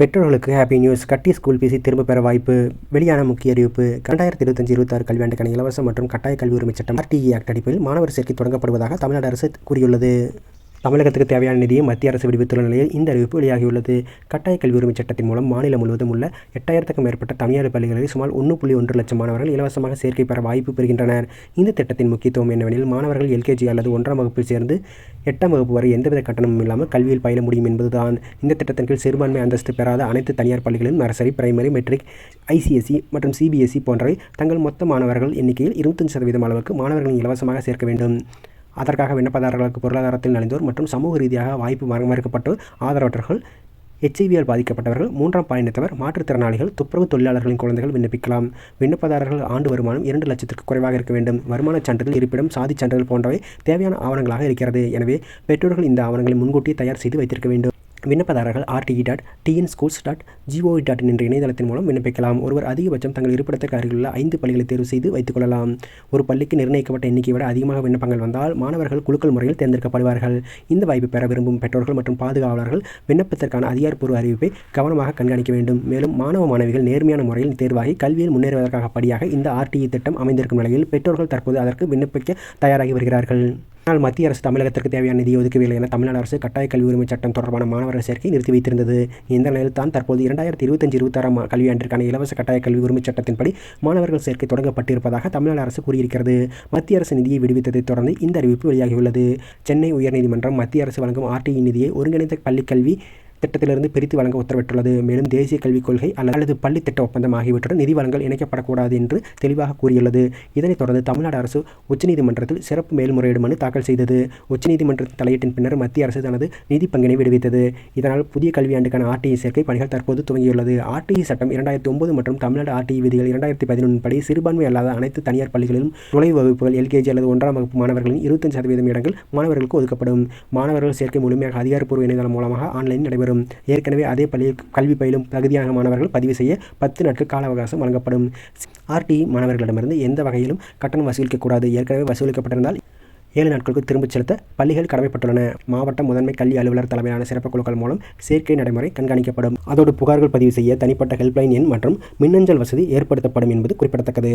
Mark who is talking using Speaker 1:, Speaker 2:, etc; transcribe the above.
Speaker 1: பெற்றோர்களுக்கு happy news கட்டி school ஃபீஸை திரும்ப பெற வாய்ப்பு வெளியான முக்கிய அறிவிப்பு ரெண்டாயிரத்தி இருபத்தஞ்சு இருபத்தாறு கல்வியாண்டுக்கான இலவச மற்றும் கட்டாய கல்வி உரிமை சட்டம் ஆர்டிஇ ஆக்ட் அடிப்பில் மாணவர் சேர்க்கை தொடங்கப்படுவதாக தமிழ்நாடு அரசு கூறியுள்ளது. தமிழகத்துக்கு தேவையான நிதியை மத்திய அரசு விடுவித்துள்ள நிலையில் இந்த அறிவிப்பு வெளியாகியுள்ளது. கட்டாய கல்வி உரிமை சட்டத்தின் மூலம் மாநிலம் முழுவதும் உள்ள எட்டாயிரத்துக்கும் மேற்பட்ட தனியார் பள்ளிகளில் சுமார் ஒன்று புள்ளி ஒன்று லட்சம் மாணவர்கள் இலவசமாக சேர்க்கை பெற வாய்ப்பு பெறுகின்றனர். இந்த திட்டத்தின் முக்கியத்துவம் என்னவெனில் மாணவர்கள் எல்கேஜி அல்லது ஒன்றாம் வகுப்பில் சேர்ந்து எட்டாம் வகுப்பு வரை எந்தவித கட்டணமும் இல்லாமல் கல்வியில் பயில முடியும் என்பதுதான். இந்த திட்டத்தின் கீழ் சிறுபான்மை அந்தஸ்து பெறாத அனைத்து தனியார் பள்ளிகளிலும் நர்சரி பிரைமரி மெட்ரிக் ஐசிஎஸ்இ மற்றும் சிபிஎஸ்இ போன்றவை தங்கள் மொத்த மாணவர்கள் எண்ணிக்கையில் இருபத்தஞ்சு சதவீதம் அளவுக்கு மாணவர்களை இலவசமாக சேர்க்க வேண்டும். அதற்காக விண்ணப்பதாரர்களுக்கு பொருளாதாரத்தில் நலிந்தோர் மற்றும் சமூக ரீதியாக வாய்ப்பு மறுக்கப்பட்டோர் ஆதரவற்றவர்கள் எச்ஐவியால் பாதிக்கப்பட்டவர்கள் மூன்றாம் பாலினத்தவர் மாற்றுத்திறனாளிகள் துப்புரவு தொழிலாளர்களின் குழந்தைகள் விண்ணப்பிக்கலாம். விண்ணப்பதாரர்கள் ஆண்டு வருமானம் இரண்டு லட்சத்திற்கு குறைவாக இருக்க வேண்டும். வருமானச் சான்றிதழ் இருப்பிடம் சாதிச் சான்றிதழ் போன்றவை தேவையான ஆவணங்களாக இருக்கிறது. எனவே பெற்றோர்கள் இந்த ஆவணங்களை முன்கூட்டி தயார் செய்து வைத்திருக்க வேண்டும். விண்ணப்பதாரர்கள் RTE dot TN schools dot GOV dot என்ற இணையதளத்தின் மூலம் விண்ணப்பிக்கலாம். ஒருவர் அதிகபட்சம் தங்கள் இருப்பிடத்திற்கு அருகிலுள்ள ஐந்து பள்ளிகளை தேர்வு செய்து வைத்துக் கொள்ளலாம். ஒரு பள்ளிக்கு நிர்ணயிக்கப்பட்ட எண்ணிக்கை விட அதிகமாக விண்ணப்பங்கள் வந்தால் மாணவர்கள் குழுக்கள் முறையில் தேர்ந்தெடுக்கப்படுவார்கள். இந்த வாய்ப்பு பெற விரும்பும் பெற்றோர்கள் மற்றும் பாதுகாவலர்கள் விண்ணப்பத்திற்கான அதிகாரப்பூர்வ அறிவிப்பை கவனமாக கண்காணிக்க வேண்டும். மேலும் மாணவ மாணவிகள் நேர்மையான முறையில் தேர்வாகி கல்வியில் முன்னேறுவதற்காக படியாக இந்த ஆர்டிஇ திட்டம் அமைந்திருக்கும் நிலையில் பெற்றோர்கள் தற்போது அதற்கு விண்ணப்பிக்க தயாராகி வருகிறார்கள். ஆனால் மத்திய அரசு தமிழகத்திற்கு தேவையான நிதி ஒதுக்கவில்லை என தமிழ்நாடு அரசு கட்டாய கல்வி உரிமை சட்டம் தொடர்பான மாணவர்கள் சேர்க்கை நிறுத்தி வைத்திருந்தது. இந்த நிலையில் தான் தற்போது இரண்டாயிரத்தி இருபத்தஞ்சு இருபத்தாறாம் கல்வியாண்டிற்கான இலவச கட்டாய கல்வி உரிமை சட்டத்தின்படி மாணவர்கள் சேர்க்கை தொடங்கப்பட்டிருப்பதாக தமிழ்நாடு அரசு கூறியிருக்கிறது. மத்திய அரசு நிதியை விடுவித்ததைத் தொடர்ந்து இந்த அறிவிப்பு வெளியாகியுள்ளது. சென்னை உயர்நீதிமன்றம் மத்திய அரசு வழங்கும் ஆர்டிஇ நிதியை ஒருங்கிணைந்த பள்ளிக்கல்வி திட்டத்திலிருந்து பிரித்து வழங்க உத்தரவிட்டுள்ளது. மேலும் தேசிய கல்விக் கொள்கை அல்லது பள்ளி திட்ட ஒப்பந்தம் ஆகியவற்றுடன் நிதி வழங்கல் இணைக்கப்படக்கூடாது என்று தெளிவாக கூறியுள்ளது. இதனைத் தொடர்ந்து தமிழ்நாடு அரசு உச்சநீதிமன்றத்தில் சிறப்பு மேல்முறையீடு மனு தாக்கல் செய்தது. உச்சநீதிமன்றத்தின் தலையீட்டின் பின்னர் மத்திய அரசு தனது நிதி பங்கினை விடுவித்தது. இதனால் புதிய கல்வியாண்டுக்கான ஆர்டிஇ சேர்க்கை பணிகள் தற்போது துவங்கியுள்ளது. ஆர்டிஇ சட்டம் இரண்டாயிரத்தி ஒன்பது மற்றும் தமிழ்நாடு ஆர்டிஇ விதிகள் இரண்டாயிரத்தி பதினொன்று படி சிறுபான்மை அல்லாத அனைத்து தனியார் பள்ளிகளிலும் நுழைவு வகுப்புகள் எல்கேஜி அல்லது ஒன்றாம் வகுப்பு மாணவர்களின் இருபத்தஞ்சு சதவீதம் இடங்கள் மாணவர்களுக்கு ஒதுக்கப்படும். மாணவர்கள் சேர்க்கை முழுமையாக அதிகாரப்பூர்வ இணையதளம் மூலமாக ஆன்லைன் நடைபெறும். ஏற்கனவே அதே பள்ளியில் கல்வி பயிலும் தகுதியான மாணவர்கள் பதிவு செய்ய பத்து நாட்கள் கால அவகாசம் வழங்கப்படும். ஆர்டிஇ மாணவர்களிடமிருந்து எந்த வகையிலும் கட்டணம் வசூலிக்கக்கூடாது ஏற்கனவே வசூலிக்கப்பட்டிருந்தால் ஏழு நாட்களுக்கு திரும்பச் செலுத்த பள்ளிகள் கடமைப்பட்டுள்ளன. மாவட்ட முதன்மை கல்வி அலுவலர் தலைமையிலான சிறப்பு குழுக்கள் மூலம் சேர்க்கை நடைமுறை கண்காணிக்கப்படும். அதோடு புகார்கள் பதிவு செய்ய தனிப்பட்ட ஹெல்ப்லைன் எண் மற்றும் மின்னஞ்சல் வசதி ஏற்படுத்தப்படும் என்பது குறிப்பிடத்தக்கது.